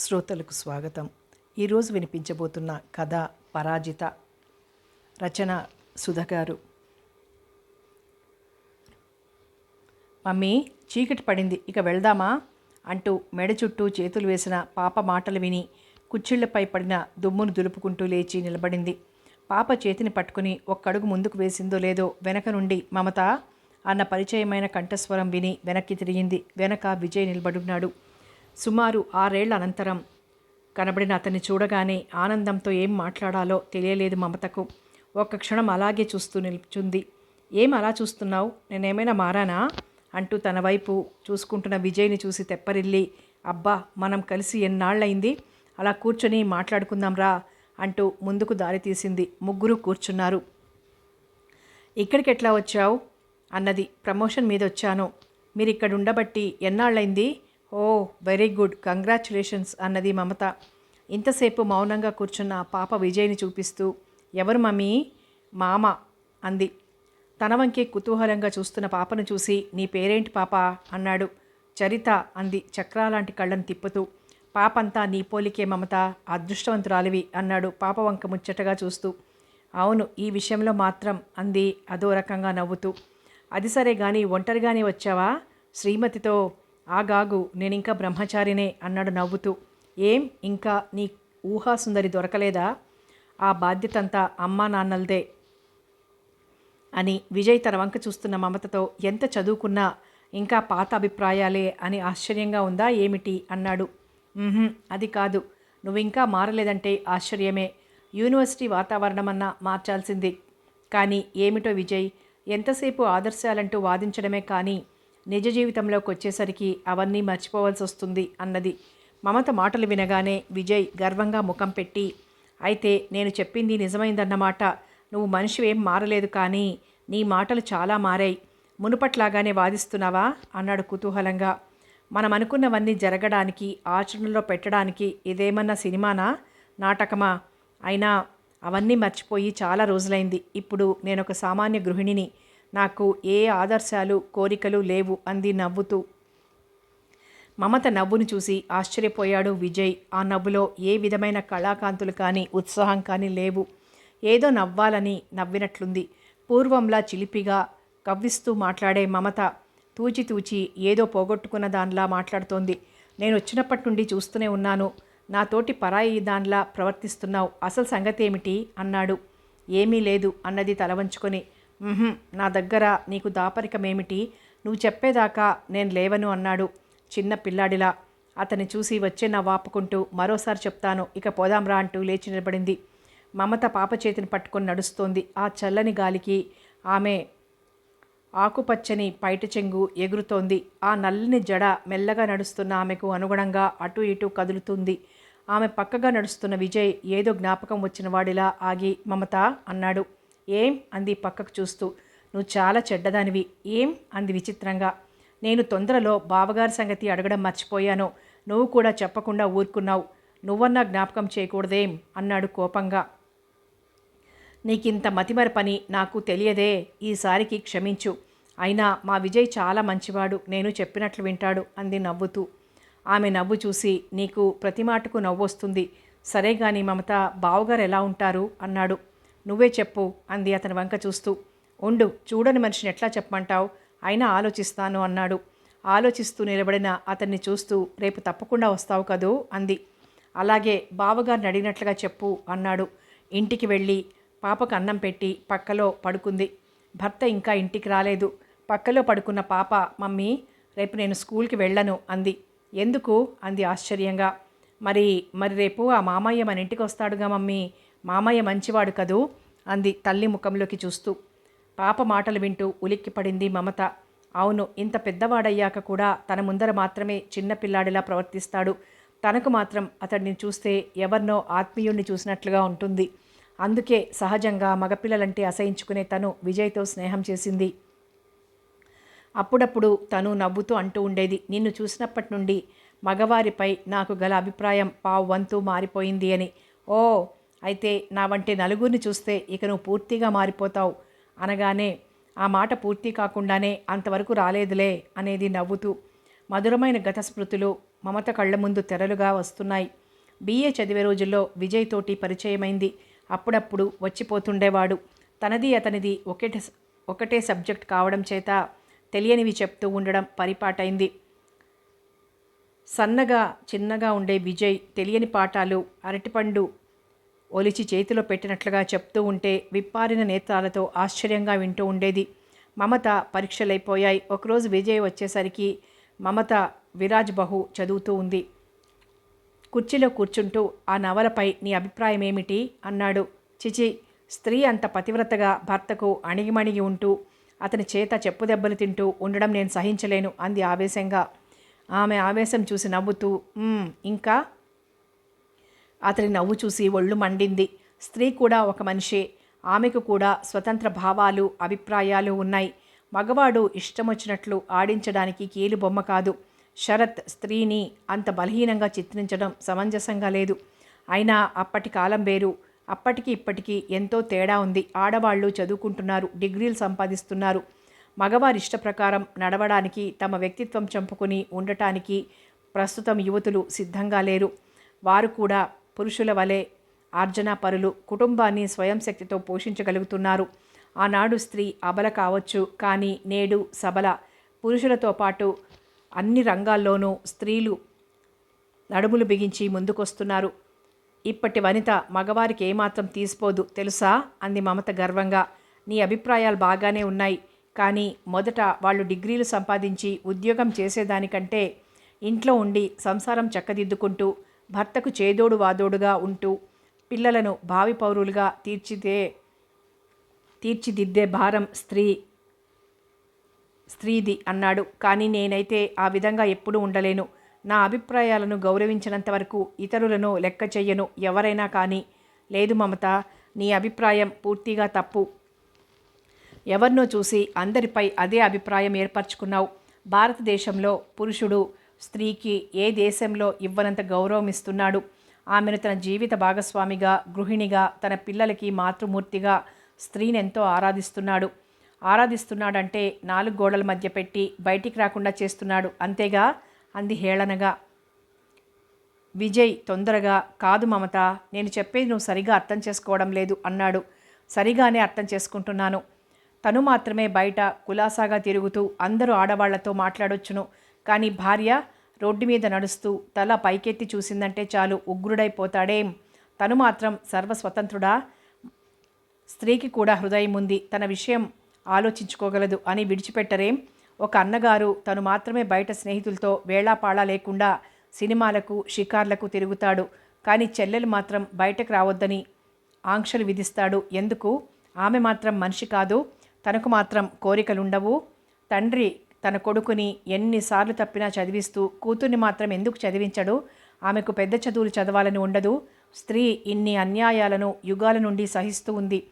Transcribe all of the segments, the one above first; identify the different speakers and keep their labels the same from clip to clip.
Speaker 1: శ్రోతలకు స్వాగతం. ఈరోజు వినిపించబోతున్న కథ పరాజిత రచన సుధగారు. మమ్మీ చీకటి పడింది. ఇక వెళ్దామా? అంటూ మెడ చుట్టూ చేతులు వేసిన పాప మాటలు విని కుచ్చిళ్ళపై పడిన దుమ్మును దులుపుకుంటూ లేచి నిలబడింది. పాప చేతిని పట్టుకుని ఒక్కడుగు ముందుకు వేసిందో లేదో వెనక నుండి మమత అన్న పరిచయమైన కంఠస్వరం విని వెనక్కి తిరిగింది. వెనక విజయ్ నిలబడున్నాడు. సుమారు ఆరేళ్ళ అనంతరం. కనబడిన అతన్ని చూడగానే ఆనందంతో ఏం మాట్లాడాలో తెలియలేదు మమతకు. ఒక్క క్షణం అలాగే చూస్తూ నిల్చుంది. ఏం అలా చూస్తున్నావు? నేనేమైనా మారానా? అంటూ తన వైపు చూసుకుంటున్న విజయ్ని చూసి తెప్పరిల్లి అబ్బా మనం కలిసి ఎన్నాళ్ళయింది? అలా కూర్చొని మాట్లాడుకుందాం రా అంటూ ముందుకు దారి తీసింది. ముగ్గురు కూర్చున్నారు. ఇక్కడికి ఎట్లా వచ్చావు? అన్నది. ప్రమోషన్ మీద వచ్చాను మీరు ఇక్కడ ఉండబట్టి ఎన్నాళ్ళైంది ఓ వెరీ గుడ్. కంగ్రాచులేషన్స్ అన్నది మమత. ఇంతసేపు మౌనంగా కూర్చున్న పాప విజయ్ని చూపిస్తూ ఎవరు మమ్మీ? మామ అంది. తన వంకే కుతూహలంగా చూస్తున్న పాపను చూసి నీ పేరేంటి పాప? అన్నాడు. చరిత అంది చక్రాలాంటి కళ్ళను తిప్పుతూ. పాపంతా నీ పోలికే మమత అదృష్టవంతురాలివి అన్నాడు పాప వంక ముచ్చటగా చూస్తూ. అవును ఈ విషయంలో మాత్రం అంది అదో రకంగా నవ్వుతూ. అది సరే కానీ ఒంటరిగానే వచ్చావా? శ్రీమతితో ఆగాగు నేనింకా బ్రహ్మచారినే అన్నాడు నవ్వుతూ. ఏం ఇంకా నీ ఊహాసుందరి దొరకలేదా? ఆ బాధ్యతంతా అమ్మా నాన్నలదే అని విజయ్ తన వంక చూస్తున్న మమతతో ఎంత చదువుకున్నా ఇంకా పాత అభిప్రాయాలే అని ఆశ్చర్యంగా ఉందా ఏమిటి అన్నాడు. అది కాదు. నువ్వింకా మారలేదంటే ఆశ్చర్యమే. యూనివర్సిటీ వాతావరణమన్నా మార్చాల్సింది. కానీ ఏమిటో విజయ్ ఎంతసేపు ఆదర్శాలంటూ వాదించడమే కానీ నిజ జీవితంలోకి వచ్చేసరికి అవన్నీ మర్చిపోవాల్సి వస్తుంది అన్నది. మమత మాటలు వినగానే విజయ్ గర్వంగా ముఖం పెట్టి అయితే నేను చెప్పింది నిజమైందన్నమాట నువ్వు మనిషి ఏం మారలేదు కానీ నీ మాటలు చాలా మారాయి. మునుపట్లాగానే వాదిస్తున్నావా? అన్నాడు కుతూహలంగా. మనం అనుకున్నవన్నీ జరగడానికి ఆచరణలో పెట్టడానికి ఇదేమన్నా సినిమానా? నాటకమా? అయినా అవన్నీ మర్చిపోయి చాలా రోజులైంది. ఇప్పుడు నేను ఒక సామాన్య గృహిణిని. నాకు ఏ ఆదర్శాలు కోరికలు లేవు అంది నవ్వుతూ. మమత నవ్వును చూసి ఆశ్చర్యపోయాడు విజయ్. ఆ నవ్వులో ఏ విధమైన కళాకాంతులు కానీ ఉత్సాహం కానీ లేవు. ఏదో నవ్వాలని నవ్వినట్లుంది. పూర్వంలా చిలిపిగా కవ్విస్తూ మాట్లాడే మమత తూచి తూచి ఏదో పోగొట్టుకున్న దానిలా మాట్లాడుతోంది. నేను వచ్చినప్పటి నుండి చూస్తూనే ఉన్నాను. నాతోటి పరాయి దానిలా ప్రవర్తిస్తున్నావు. అసలు సంగతి ఏమిటి అన్నాడు. ఏమీ లేదు అన్నది తల వంచుకొని నా దగ్గర నీకు దాపరికమేమిటి? నువ్వు చెప్పేదాకా నేను లేవను అన్నాడు చిన్న పిల్లాడిలా. అతన్ని చూసి వచ్చే నా వాపుకుంటూ మరోసారి చెప్తాను ఇక పోదాంరా అంటూ లేచి నిలబడింది. మమత పాప చేతిని పట్టుకొని నడుస్తోంది. ఆ చల్లని గాలికి ఆమె ఆకుపచ్చని పైట చెంగు ఎగురుతోంది. ఆ నల్లని జడ మెల్లగా నడుస్తున్న ఆమెకు అనుగుణంగా అటు ఇటు కదులుతుంది. ఆమె పక్కగా నడుస్తున్న విజయ్ ఏదో జ్ఞాపకం వచ్చిన వాడిలా ఆగి మమత అన్నాడు. ఏం? అంది పక్కకు చూస్తూ. నువ్వు చాలా చెడ్డదానివి. ఏం? అంది విచిత్రంగా. నేను తొందరలో బావగారి సంగతి అడగడం మర్చిపోయాను. నువ్వు కూడా చెప్పకుండా ఊరుకున్నావు. నువ్వన్నా జ్ఞాపకం చేయకూడదేం? అన్నాడు కోపంగా. నీకింత మతిమర పని నాకు తెలియదే. ఈసారికి క్షమించు. అయినా మా విజయ్ చాలా మంచివాడు. నేను చెప్పినట్లు వింటాడు అంది నవ్వుతూ. ఆమె నవ్వు చూసి నీకు ప్రతి మాటకు నవ్వొస్తుంది. సరే కానీ మమత బావగారు ఎలా ఉంటారు? అన్నాడు. నువ్వే చెప్పు అంది అతని వంక చూస్తూ. ఉండు చూడని మనిషిని ఎట్లా చెప్పమంటావు? అయినా ఆలోచిస్తాను అన్నాడు. ఆలోచిస్తూ నిలబడిన అతన్ని చూస్తూ రేపు తప్పకుండా వస్తావు కదూ? అంది. అలాగే బావగారిని అడిగినట్లుగా చెప్పు అన్నాడు. ఇంటికి వెళ్ళి పాపకు అన్నం పెట్టి పక్కలో పడుకుంది. భర్త ఇంకా ఇంటికి రాలేదు. పక్కలో పడుకున్న పాప మమ్మీ రేపు నేను స్కూల్కి వెళ్ళను అంది. ఎందుకు? అంది ఆశ్చర్యంగా. మరి మరి రేపు ఆ మామయ్య మన ఇంటికి వస్తాడుగా మమ్మీ? మామయ్య మంచివాడు కదూ? అంది తల్లి ముఖంలోకి చూస్తూ. పాప మాటలు వింటూ ఉలిక్కిపడింది మమత. అవును ఇంత పెద్దవాడయ్యాక కూడా తన ముందర మాత్రమే చిన్న పిల్లాడిలా ప్రవర్తిస్తాడు. తనకు మాత్రం అతడిని చూస్తే ఎవరినో ఆత్మీయుణ్ణి చూసినట్లుగా ఉంటుంది. అందుకే సహజంగా మగపిల్లలంటే అసహించుకునే తను విజయ్తో స్నేహం చేసింది. అప్పుడప్పుడు తను నవ్వుతూ అంటూ ఉండేది నిన్ను చూసినప్పటి నుండి మగవారిపై నాకు గల అభిప్రాయం పావు వంతు మారిపోయింది అని. ఓ అయితే నా వంటి నలుగురిని చూస్తే ఇక నువ్వు పూర్తిగా మారిపోతావు. అనగానే ఆ మాట పూర్తి కాకుండానే అంతవరకు రాలేదులే అనేది నవ్వుతూ మధురమైన గత స్మృతులు మమత కళ్ళ ముందు తెరలుగా వస్తున్నాయి. బీఏ చదివే రోజుల్లో విజయ్ తోటి పరిచయమైంది. అప్పుడప్పుడు వచ్చిపోతుండేవాడు. తనది అతనిది ఒకటే ఒకటే సబ్జెక్ట్ కావడం చేత తెలియనివి చెప్తూ ఉండడం పరిపాటైంది. సన్నగా చిన్నగా ఉండే విజయ్ తెలియని పాఠాలు అరటిపండు ఒలిచి చేతిలో పెట్టినట్లుగా చెప్తూ ఉంటే విప్పారిన నేత్రాలతో ఆశ్చర్యంగా వింటూ ఉండేది. మమత పరీక్షలైపోయాయి. ఒకరోజు విజయ్ వచ్చేసరికి మమత విరాజ్ బహు చదువుతూ ఉంది. కుర్చీలో కూర్చుంటూ ఆ నవలపై నీ అభిప్రాయం ఏమిటి అన్నాడు. చిచి స్త్రీ అంత పతివ్రతగా భర్తకు అణిగిమణిగి ఉంటూ అతని చేత చెప్పు దెబ్బలు తింటూ ఉండడం నేను సహించలేను అంది ఆవేశంగా. ఆమె ఆవేశం చూసి నవ్వుతూ ఇంకా? అతని నవ్వు చూసి ఒళ్ళు మండింది. స్త్రీ కూడా ఒక మనిషే. ఆమెకు కూడా స్వతంత్ర భావాలు అభిప్రాయాలు ఉన్నాయి. మగవాడు ఇష్టం వచ్చినట్లు ఆడించడానికి కీలు బొమ్మ కాదు. శరత్ స్త్రీని అంత బలహీనంగా చిత్రించడం సమంజసంగా లేదు. అయినా అప్పటి కాలం వేరు. అప్పటికి ఇప్పటికీ ఎంతో తేడా ఉంది. ఆడవాళ్ళు చదువుకుంటున్నారు డిగ్రీలు సంపాదిస్తున్నారు. మగవారి ఇష్ట ప్రకారం నడవడానికి తమ వ్యక్తిత్వం చంపుకుని ఉండటానికి ప్రస్తుతం యువతులు సిద్ధంగా లేరు. వారు కూడా పురుషుల వలె ఆర్జనాపరులు కుటుంబాన్ని స్వయం శక్తితో పోషించగలుగుతున్నారు. ఆనాడు స్త్రీ అబల కావచ్చు కానీ నేడు సబల. పురుషులతో పాటు అన్ని రంగాల్లోనూ స్త్రీలు నడుములు బిగించి ముందుకొస్తున్నారు. ఇప్పటి వనిత మగవారికి ఏమాత్రం తీసిపోదు తెలుసా? అంది మమత గర్వంగా. నీ అభిప్రాయాలు బాగానే ఉన్నాయి కానీ మొదట వాళ్ళు డిగ్రీలు సంపాదించి ఉద్యోగం చేసేదానికంటే ఇంట్లో ఉండి సంసారం చక్కదిద్దుకుంటూ భర్తకు చేదోడు వాదోడుగా ఉంటూ పిల్లలను భావి పౌరులుగా తీర్చిదే తీర్చిదిద్దే భారం స్త్రీ స్త్రీది అన్నాడు. కానీ నేనైతే ఆ విధంగా ఎప్పుడూ ఉండలేను. నా అభిప్రాయాలను గౌరవించినంత వరకు ఇతరులను లెక్క చెయ్యను. ఎవరైనా కానీ లేదు మమత నీ అభిప్రాయం పూర్తిగా తప్పు. ఎవరినో చూసి అందరిపై అదే అభిప్రాయం ఏర్పరచుకున్నావు. భారతదేశంలో పురుషుడు స్త్రీకి ఏ దేశంలో ఇవ్వనంత గౌరవం ఇస్తున్నాడు? ఆమెను తన జీవిత భాగస్వామిగా గృహిణిగా తన పిల్లలకి మాతృమూర్తిగా స్త్రీని ఎంతో ఆరాధిస్తున్నాడు. ఆరాధిస్తున్నాడంటే నాలుగు గోడల మధ్య పెట్టి బయటికి రాకుండా చేస్తున్నాడు. అంతేగా? అంది హేళనగా. విజయ్ తొందరగా కాదు మమత నేను చెప్పేది నువ్వు సరిగా అర్థం చేసుకోవడం లేదు అన్నాడు. సరిగానే అర్థం చేసుకుంటున్నాను. తను మాత్రమే బయట కులాసాగా తిరుగుతూ అందరూ ఆడవాళ్ళతో మాట్లాడొచ్చును. కానీ భార్య రోడ్డు మీద నడుస్తూ తల పైకెత్తి చూసిందంటే చాలు ఉగ్రుడైపోతాడేం. తను మాత్రం సర్వస్వతంత్రుడా. స్త్రీకి కూడా హృదయం ఉంది. తన విషయం ఆలోచించుకోగలదు అని విడిచిపెట్టరేం. ఒక అన్నగారు తను మాత్రమే బయట స్నేహితులతో వేళాపాళా లేకుండా సినిమాలకు షికార్లకు తిరుగుతాడు. కానీ చెల్లెలు మాత్రం బయటకు రావద్దని ఆంక్షలు విధిస్తాడు. ఎందుకు? ఆమె మాత్రం మనిషి కాదు. తనకు మాత్రం కోరికలుండవు. తండ్రి తన కొడుకుని ఎన్నిసార్లు తప్పినా చదివిస్తూ కూతుర్ని మాత్రం ఎందుకు చదివించడు? ఆమెకు పెద్ద చదువులు చదవాలని ఉండదు. స్త్రీ ఇన్ని అన్యాయాలను యుగాల నుండి సహిస్తూ ఉంది.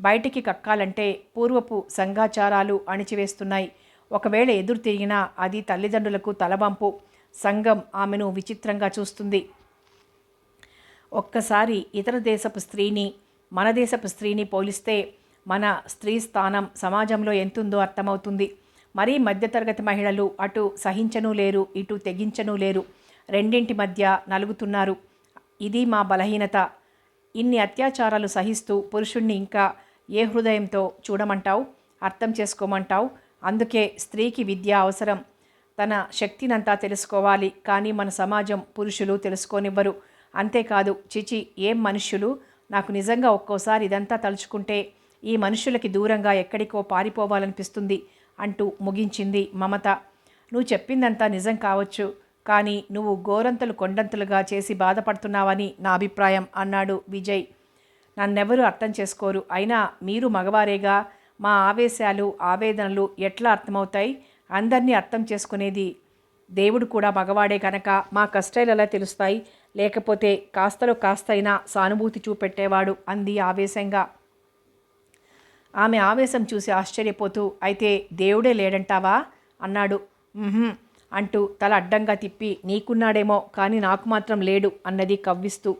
Speaker 1: బయటికి కక్కాలంటే పూర్వపు సంఘాచారాలు అణిచివేస్తున్నాయి. ఒకవేళ ఎదురు తిరిగినా అది తల్లిదండ్రులకు తలబంపు సంఘం ఆమెను విచిత్రంగా చూస్తుంది. ఒక్కసారి ఇతర దేశపు స్త్రీని మన దేశపు స్త్రీని పోలిస్తే మన స్త్రీ స్థానం సమాజంలో ఎంతుందో అర్థమవుతుంది. మరీ మధ్యతరగతి మహిళలు అటు సహించను లేరు ఇటు తెగించను లేరు. రెండింటి మధ్య నలుగుతున్నారు. ఇది మా బలహీనత. ఇన్ని అత్యాచారాలు సహిస్తూ పురుషుణ్ణి ఇంకా ఏ హృదయంతో చూడమంటావు? అర్థం చేసుకోమంటావు? అందుకే స్త్రీకి విద్య అవసరం. తన శక్తినంతా తెలుసుకోవాలి. కానీ మన సమాజం పురుషులు తెలుసుకోనివ్వరు. అంతేకాదు చిచి ఏం మనుష్యులు? నాకు నిజంగా ఒక్కోసారి ఇదంతా తలుచుకుంటే ఈ మనుషులకి దూరంగా ఎక్కడికో పారిపోవాలనిపిస్తుంది. అంటూ ముగించింది మమత. నువ్వు చెప్పిందంతా నిజం కావచ్చు కానీ నువ్వు గోరంతలు కొండంతలుగా చేసి బాధపడుతున్నావని నా అభిప్రాయం అన్నాడు విజయ్. నన్నెవరూ అర్థం చేసుకోరు. అయినా మీరు మగవారేగా మా ఆవేశాలు ఆవేదనలు ఎట్లా అర్థమవుతాయి? అందరినీ అర్థం చేసుకునేది దేవుడు కూడా మగవాడే కనుక మా కష్టాలు ఎలా తెలుస్తాయి? లేకపోతే కాస్తలో కాస్తైనా సానుభూతి చూపెట్టేవాడు అంది ఆవేశంగా. ఆమె ఆవేశం చూసి ఆశ్చర్యపోతూ అయితే దేవుడే లేడంటావా? అన్నాడు. అంటూ తల అడ్డంగా తిప్పి నీకున్నాడేమో కానీ నాకు మాత్రం లేడు అన్నది కవ్విస్తూ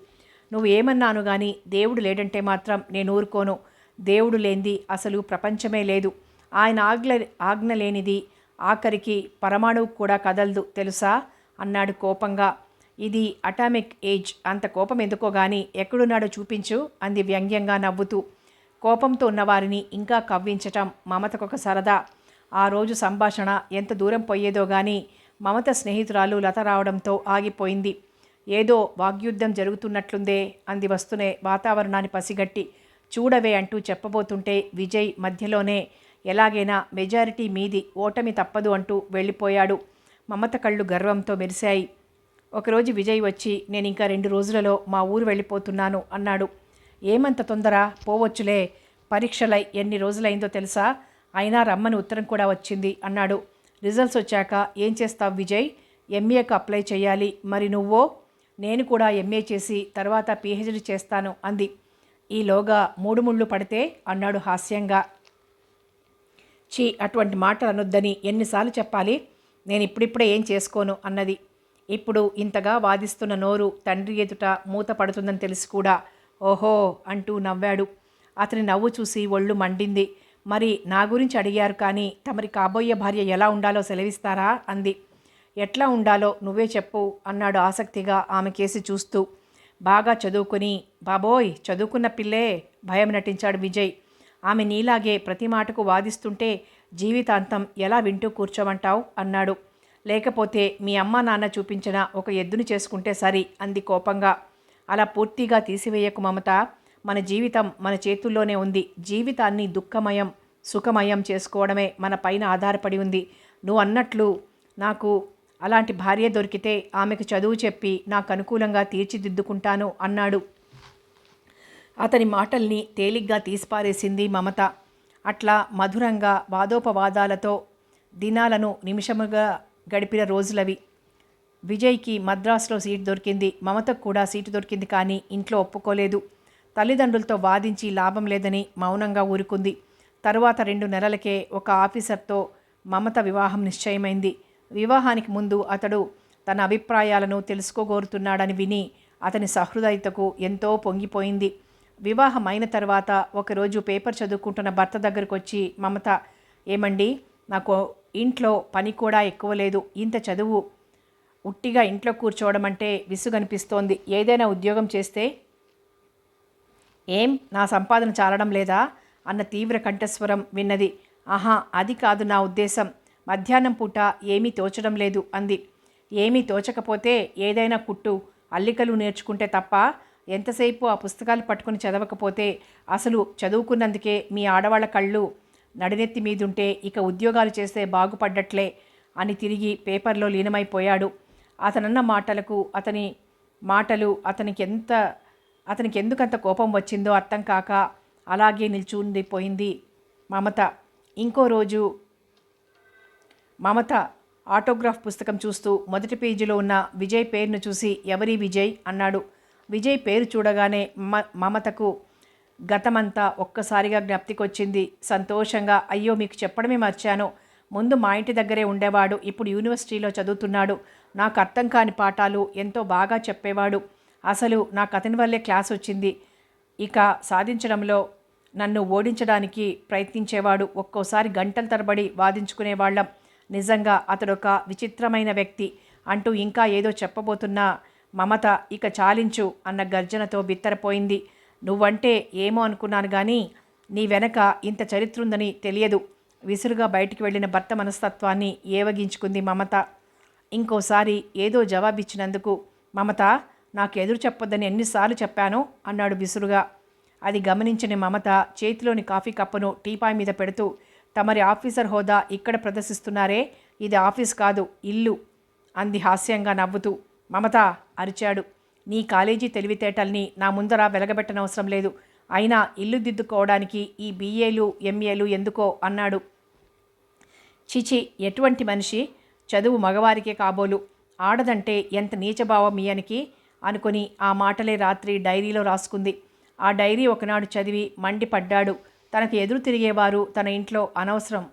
Speaker 1: నువ్వు ఏమన్నాను కానీ దేవుడు లేడంటే మాత్రం నేను ఊరుకోను. దేవుడు లేనిది అసలు ప్రపంచమే లేదు. ఆయన ఆజ్ఞ ఆజ్ఞ లేనిది ఆఖరికి పరమాణువు కూడా కదలదు తెలుసా? అన్నాడు కోపంగా. ఇది అటామిక్ ఏజ్. అంత కోపం ఎందుకో గాని ఎక్కడున్నాడో చూపించు అంది వ్యంగ్యంగా నవ్వుతూ. కోపంతో ఉన్నవారిని ఇంకా కవ్వించటం మమతకొక సరదా. ఆ రోజు సంభాషణ ఎంత దూరం పోయేదో గాని మమత స్నేహితురాలు లత రావడంతో ఆగిపోయింది. ఏదో వాగ్యుద్ధం జరుగుతున్నట్లుందే అంది వస్తూనే వాతావరణాన్ని పసిగట్టి. చూడవే అంటూ చెప్పబోతుంటే విజయ్ మధ్యలోనే ఎలాగైనా మెజారిటీ మీది ఓటమి తప్పదు అంటూ వెళ్ళిపోయాడు. మమత కళ్ళు గర్వంతో మెరిశాయి. ఒకరోజు విజయ్ వచ్చి నేను ఇంకా రెండు రోజులలో మా ఊరు వెళ్ళిపోతున్నాను అన్నాడు. ఏమంత తొందర? పోవచ్చులే. పరీక్షలై ఎన్ని రోజులైందో తెలుసా? అయినా రమ్మని ఉత్తరం కూడా వచ్చింది అన్నాడు. రిజల్ట్స్ వచ్చాక ఏం చేస్తావు విజయ్? ఎంఏకు అప్లై చేయాలి. మరి నువ్వో? నేను కూడా ఎంఏ చేసి తర్వాత పిహెచ్డి చేస్తాను అంది. ఈలోగా మూడు ముళ్ళు పడితే అన్నాడు హాస్యంగా. చీ అటువంటి మాటలు అనొద్దని ఎన్నిసార్లు చెప్పాలి? నేను ఇప్పుడిప్పుడే ఏం చేసుకోను అన్నది. ఇప్పుడు ఇంతగా వాదిస్తున్న నోరు తండ్రి ఎదుట మూత పడుతుందని తెలిసి కూడా ఓహో అంటూ నవ్వాడు. అతని నవ్వు చూసి ఒళ్ళు మండింది. మరి నా గురించి అడిగారు కానీ తమరి కాబోయే భార్య ఎలా ఉండాలో సెలవిస్తారా? అంది. ఎట్లా ఉండాలో నువ్వే చెప్పు అన్నాడు ఆసక్తిగా ఆమె కేసి చూస్తూ. బాగా చదువుకుని బాబోయ్ చదువుకున్న పిల్లే! భయం నటించాడు విజయ్. ఆమె నీలాగే ప్రతి మాటకు వాదిస్తుంటే జీవితాంతం ఎలా వింటూ కూర్చోమంటావు? అన్నాడు. లేకపోతే మీ అమ్మ నాన్న చూపించిన ఒక ఎద్దును చేసుకుంటే సరి అంది కోపంగా. అలా పూర్తిగా తీసివేయకు మమత. మన జీవితం మన చేతుల్లోనే ఉంది. జీవితాన్ని దుఃఖమయం సుఖమయం చేసుకోవడమే మన పైన ఆధారపడి ఉంది. నువ్వు అన్నట్లు నాకు అలాంటి భార్య దొరికితే ఆమెకు చదువు చెప్పి నాకు అనుకూలంగా తీర్చిదిద్దుకుంటాను అన్నాడు. అతని మాటల్ని తేలిగ్గా తీసిపారేసింది మమత. అట్లా మధురంగా వాదోపవాదాలతో దినాలను నిమిషముగా గడిపిన రోజులవి. విజయ్కి మద్రాసులో సీటు దొరికింది. మమతకు కూడా సీటు దొరికింది కానీ ఇంట్లో ఒప్పుకోలేదు. తల్లిదండ్రులతో వాదించి లాభం లేదని మౌనంగా ఊరుకుంది. తరువాత రెండు నెలలకే ఒక ఆఫీసర్తో మమత వివాహం నిశ్చయమైంది. వివాహానికి ముందు అతడు తన అభిప్రాయాలను తెలుసుకోగోరుతున్నాడని విని అతని సహృదయతకు ఎంతో పొంగిపోయింది. వివాహం అయిన తర్వాత ఒకరోజు పేపర్ చదువుకుంటున్న భర్త దగ్గరకు వచ్చి మమత ఏమండి నాకు ఇంట్లో పని కూడా ఎక్కువ లేదు. ఇంత చదువు ఉట్టిగా ఇంట్లో కూర్చోవడం అంటే విసుగనిపిస్తోంది. ఏదైనా ఉద్యోగం చేస్తే ఏం నా సంపాదన చాలడం లేదా? అన్న తీవ్ర కంఠస్వరం విన్నది. ఆహా అది కాదు నా ఉద్దేశం. మధ్యాహ్నం పూట ఏమీ తోచడం లేదు అంది. ఏమీ తోచకపోతే ఏదైనా కుట్టు అల్లికలు నేర్చుకుంటే తప్ప ఎంతసేపు ఆ పుస్తకాలు పట్టుకుని చదవకపోతే అసలు చదువుకున్నందుకే మీ ఆడవాళ్ళ కళ్ళు నడినెత్తి మీదుంటే ఇక ఉద్యోగాలు చేస్తే బాగుపడ్డట్లే అని తిరిగి పేపర్లో లీనమైపోయాడు. అతనన్న మాటలకు అతని మాటలు అతనికి ఎంత అతనికి ఎందుకంత కోపం వచ్చిందో అర్థం కాక అలాగే నిల్చుండిపోయింది మమత. ఇంకో రోజు మమత ఆటోగ్రాఫ్ పుస్తకం చూస్తూ మొదటి పేజీలో ఉన్న విజయ్ పేరును చూసి ఎవరి విజయ్? అన్నాడు. విజయ్ పేరు చూడగానే మ మమతకు గతమంతా ఒక్కసారిగా జ్ఞప్తికొచ్చింది. సంతోషంగా అయ్యో మీకు చెప్పడమే మర్చాను. ముందు మా ఇంటి దగ్గరే ఉండేవాడు. ఇప్పుడు యూనివర్సిటీలో చదువుతున్నాడు. నాకు అర్థం కాని పాఠాలు ఎంతో బాగా చెప్పేవాడు. అసలు నాకు అతని వల్లే క్లాస్ వచ్చింది. ఇక సాధించడంలో నన్ను ఓడించడానికి ప్రయత్నించేవాడు ఒక్కోసారి గంటల తరబడి వాదించుకునేవాళ్ళం. నిజంగా అతడొక విచిత్రమైన వ్యక్తి అంటూ ఇంకా ఏదో చెప్పబోతున్నా మమత ఇక చాలించు అన్న గర్జనతో బిత్తరపోయింది. నువ్వంటే ఏమో అనుకున్నాను కానీ నీ వెనక ఇంత చరిత్ర ఉందని తెలియదు. విసురుగా బయటికి వెళ్ళిన భర్త మనస్తత్వాన్ని ఏవగించుకుంది మమత. ఇంకోసారి ఏదో జవాబిచ్చినందుకు మమత నాకు ఎదురు చెప్పొద్దని ఎన్నిసార్లు చెప్పాను అన్నాడు బిసురుగా అది గమనించిన మమత చేతిలోని కాఫీ కప్పును టీపాయ్ మీద పెడుతూ తమరి ఆఫీసర్ హోదా ఇక్కడ ప్రదర్శిస్తున్నారే ఇది ఆఫీస్ కాదు ఇల్లు అంది హాస్యంగా నవ్వుతూ. మమత అరిచాడు. నీ కాలేజీ తెలివితేటల్ని నా ముందర వెలగబెట్టనవసరం లేదు. అయినా ఇల్లు దిద్దుకోవడానికి ఈ బీఏలు ఎంఏలు ఎందుకో అన్నాడు. చిచి ఎటువంటి మనిషి? చదువు మగవారికే కాబోలు. ఆడదంటే ఎంత నీచభావం ఈయనకి అనుకొని ఆ మాటలే రాత్రి డైరీలో రాసుకుంది. ఆ డైరీ ఒకనాడు చదివి మండిపడ్డాడు. తనకు ఎదురు తిరిగేవారు తన ఇంట్లో అనవసరం.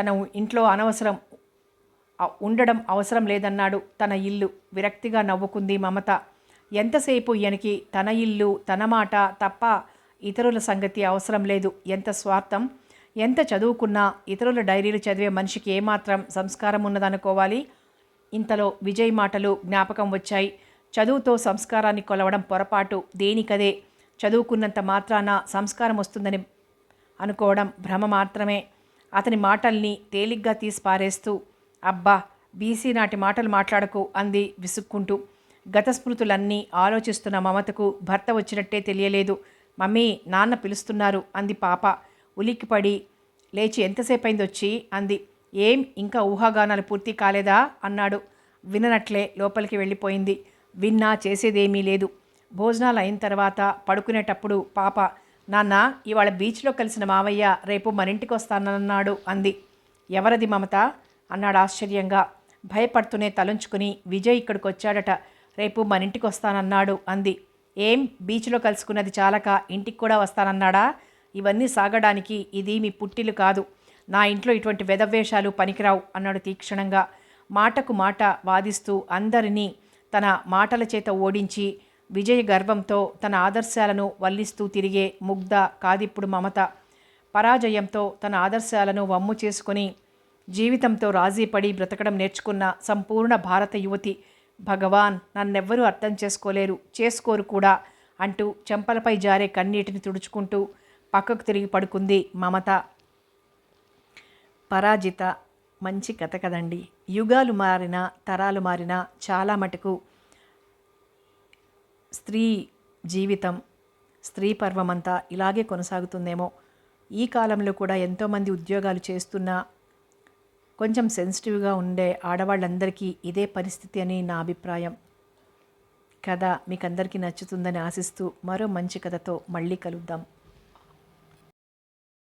Speaker 1: తన ఇంట్లో అనవసరం. ఉండడం అవసరం లేదన్నాడు తన ఇల్లు. విరక్తిగా నవ్వుకుంది మమత. ఎంతసేపు ఈయనకి తన ఇల్లు తన మాట తప్ప ఇతరుల సంగతి అవసరం లేదు. ఎంత స్వార్థం? ఎంత చదువుకున్నా ఇతరుల డైరీలు చదివే మనిషికి ఏమాత్రం సంస్కారం ఉన్నదనుకోవాలి. ఇంతలో విజయ్ మాటలు జ్ఞాపకం వచ్చాయి. చదువుతో సంస్కారాన్ని కొలవడం పొరపాటు దేనికదే? చదువుకున్నంత మాత్రాన సంస్కారం వస్తుందని అనుకోవడం భ్రమ మాత్రమే. అతని మాటల్ని తేలిగ్గా తీసి పారేస్తూ అబ్బా బీసీ నాటి మాటలు మాట్లాడకు అంది విసుక్కుంటూ. గత స్మృతులన్నీ ఆలోచిస్తున్న మమతకు భర్త వచ్చినట్టే తెలియలేదు. మమ్మీ నాన్న పిలుస్తున్నారు అంది పాప. ఉలిక్కిపడి లేచి ఎంతసేపు అయింది వచ్చి? అంది. ఏం ఇంకా ఊహాగానాలు పూర్తి కాలేదా? అన్నాడు. విననట్లే లోపలికి వెళ్ళిపోయింది. విన్నా చేసేదేమీ లేదు. భోజనాలు అయిన తర్వాత పడుకునేటప్పుడు పాప నాన్న ఇవాళ బీచ్లో కలిసిన మావయ్య రేపు మరింటికి ఇంటికి వస్తానన్నాడు అంది. ఎవరది మమత? అన్నాడు ఆశ్చర్యంగా. భయపడుతూనే తలంచుకుని విజయ్ ఇక్కడికి వచ్చాడట. రేపు మరింటికి ఇంటికి వస్తానన్నాడు అంది. ఏం బీచ్లో కలుసుకున్నది చాలక ఇంటికి కూడా వస్తానన్నాడా? ఇవన్నీ సాగడానికి ఇది మీ పుట్టిలు కాదు. నా ఇంట్లో ఇటువంటి వెదవేషాలు పనికిరావు అన్నాడు తీక్షణంగా. మాటకు మాట వాదిస్తూ అందరినీ తన మాటల చేత ఓడించి విజయ గర్వంతో తన ఆదర్శాలను వల్లిస్తూ తిరిగే ముగ్ధ కాదిప్పుడు మమత. పరాజయంతో తన ఆదర్శాలను వమ్ము చేసుకొని జీవితంతో రాజీపడి బ్రతకడం నేర్చుకున్న సంపూర్ణ భారత యువతి. భగవాన్ నన్నెవ్వరూ అర్థం చేసుకోలేరు చేసుకోరు కూడా అంటూ చెంపలపై జారే కన్నీటిని తుడుచుకుంటూ పక్కకు తిరిగి పడుకుంది మమత. పరాజిత మంచి కథ కదండి. యుగాలు మారినా తరాలు మారినా చాలా మటుకు స్త్రీ జీవితం స్త్రీ పర్వమంతా ఇలాగే కొనసాగుతుందేమో. ఈ కాలంలో కూడా ఎంతోమంది ఉద్యోగాలు చేస్తున్నా కొంచెం సెన్సిటివ్గా ఉండే ఆడవాళ్ళందరికీ ఇదే పరిస్థితి అని నా అభిప్రాయం. కథ మీకు అందరికీ నచ్చుతుందని ఆశిస్తూ మరో మంచి కథతో మళ్ళీ కలుద్దాం.